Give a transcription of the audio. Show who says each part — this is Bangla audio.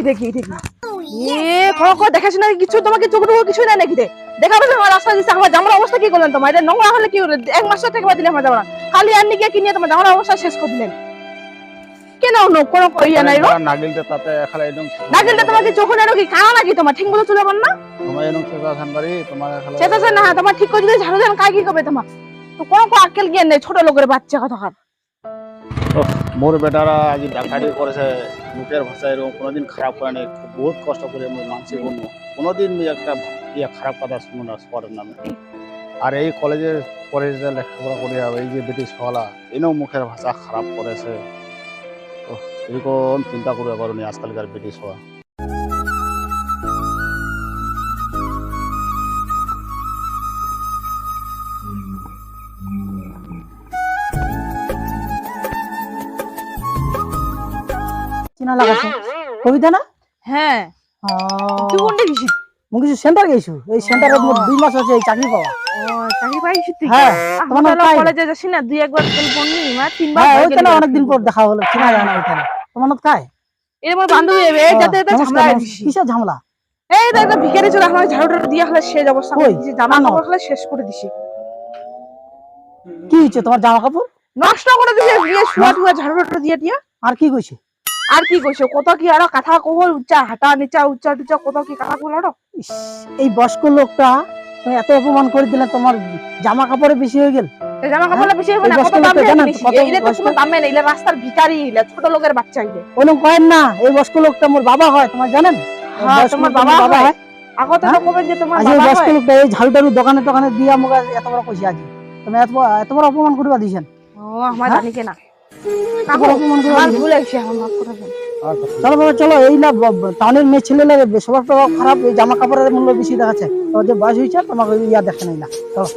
Speaker 1: এ কোনো কোনো দেখাশোনা কিছু তোমাকে চোখ টুকু কিছু নাই নাকি রে দেখাবে আমার রাস্তা দিচ্ছে আমার জামার অবস্থা কি করলেন তোমার? এটা নোংরা হলে কি হলো? এক মাস দিলে আমার জামা খালি আর কিনে তোমার জামার অবস্থা শেষ করে দিলেন? কেন নো কোনো নাই রো
Speaker 2: নাগিলতে তাতে খালি একদম
Speaker 1: না তোমাকে চোখ নেই কি? কানা নাকি তোমার? ঠিক মতো চলে না?
Speaker 2: তোমার এরকম চেতা থান পারি তোমার খালি
Speaker 1: সেটা না তোমার ঠিক করে দিলে ঝাড়ু কাই কি করবে তোমার? তো কোনো কোনো আক্কেল জ্ঞান নেই ছোট লোকের বাচ্চা কথা।
Speaker 2: মোর বেটারা আজ ডাকাডি করেছে মুখের ভাষায় এরকম কোনোদিন খারাপ করে নেই বহু বহুত কষ্ট করে মুই মানসিক অন্য কোনোদিন একটা ইয়ে খারাপ কথা শুনো না সবার নামে আর এই কলেজের পরে যে লেখাপড়া করে এই যে ব্রিটিশ হওয়ালা এনেও মুখের ভাষা খারাপ করেছে। এরকম চিন্তা করবে পারোনি আজকালকার ব্রিটিশ হওয়া
Speaker 3: চিনা লাগাছে কবিতা না?
Speaker 1: হ্যাঁ। তুই কোনটা গেছিস?
Speaker 3: কিছু সেন্টার গেছু এই সেন্টারে দুই মাস আছে এই চাকরি পাওয়া।
Speaker 1: চাকরি তুই
Speaker 3: হ্যাঁ তোমার
Speaker 1: কলেজে যাচ্ছি না? দুই একবার তেল বন্ধু মা তিনবার
Speaker 3: হ্যাঁ ওইখানে অনেকদিন পর দেখা হলো চিনা যায় না ওইখানে। তোমার নাম কায়
Speaker 1: এর মোর বান্ধবী হবে যাতে যাতে ঝামেলা
Speaker 3: কিসের ঝামেলা?
Speaker 1: এই দেখ দেখ ভিখারি চলে আমার ঝাড়ু টাড়ু দিয়ে হলে শেষ অবস্থা। করে দিছি জামা
Speaker 3: আনো।
Speaker 1: কাপড় হলে শেষ করে দিছি।
Speaker 3: কি হয়েছে? তোমার জামা কাপড়?
Speaker 1: নষ্ট করে দিছি দিয়ে শুয়া টুয়া দিয়ে দিয়ে।
Speaker 3: আর কি কইছে?
Speaker 1: আর কি কইছো? কত কি আরও কথা কহল উচ্চা হাঁটা নিচা উচ্চা টুচা কত কি কথা কহল
Speaker 3: এই বয়স্ক লোকটা তুমি এত অপমান করে দিলে তোমার জামা কাপড়ে বেশি হয়ে গেল?
Speaker 1: জামা কাপড় বেশি হবে না কত দাম নেই রাস্তার ভিখারি ছোট লোকের বাচ্চা ইলে
Speaker 3: ওরকম কয়েন না এই বয়স্ক লোকটা মোর বাবা হয় তোমার জানেন?
Speaker 1: হ্যাঁ তোমার বাবা হয়। আগত তো
Speaker 3: হ্যাঁ?
Speaker 1: কবেন যে তোমার
Speaker 3: এই বয়স্ক লোকটা এই দোকানে দোকানে দিয়ে আমাকে এত বড় কইছে আজি। তুমি এত এত বড় অপমান করবা দিছেন।
Speaker 1: ও আমার
Speaker 3: হ্যাঁ?
Speaker 1: জানি কেনা।
Speaker 3: চলো বাবা, চলো, এই না টাউনের মেয়ে ছেলে লাগে, সবার খারাপ জামা কাপড়ের মূল্য বেশি দেখাচ্ছে। তোমাদের বয়স হয়েছে, তোমাকে ইয়া দেখে নাই না। চলো।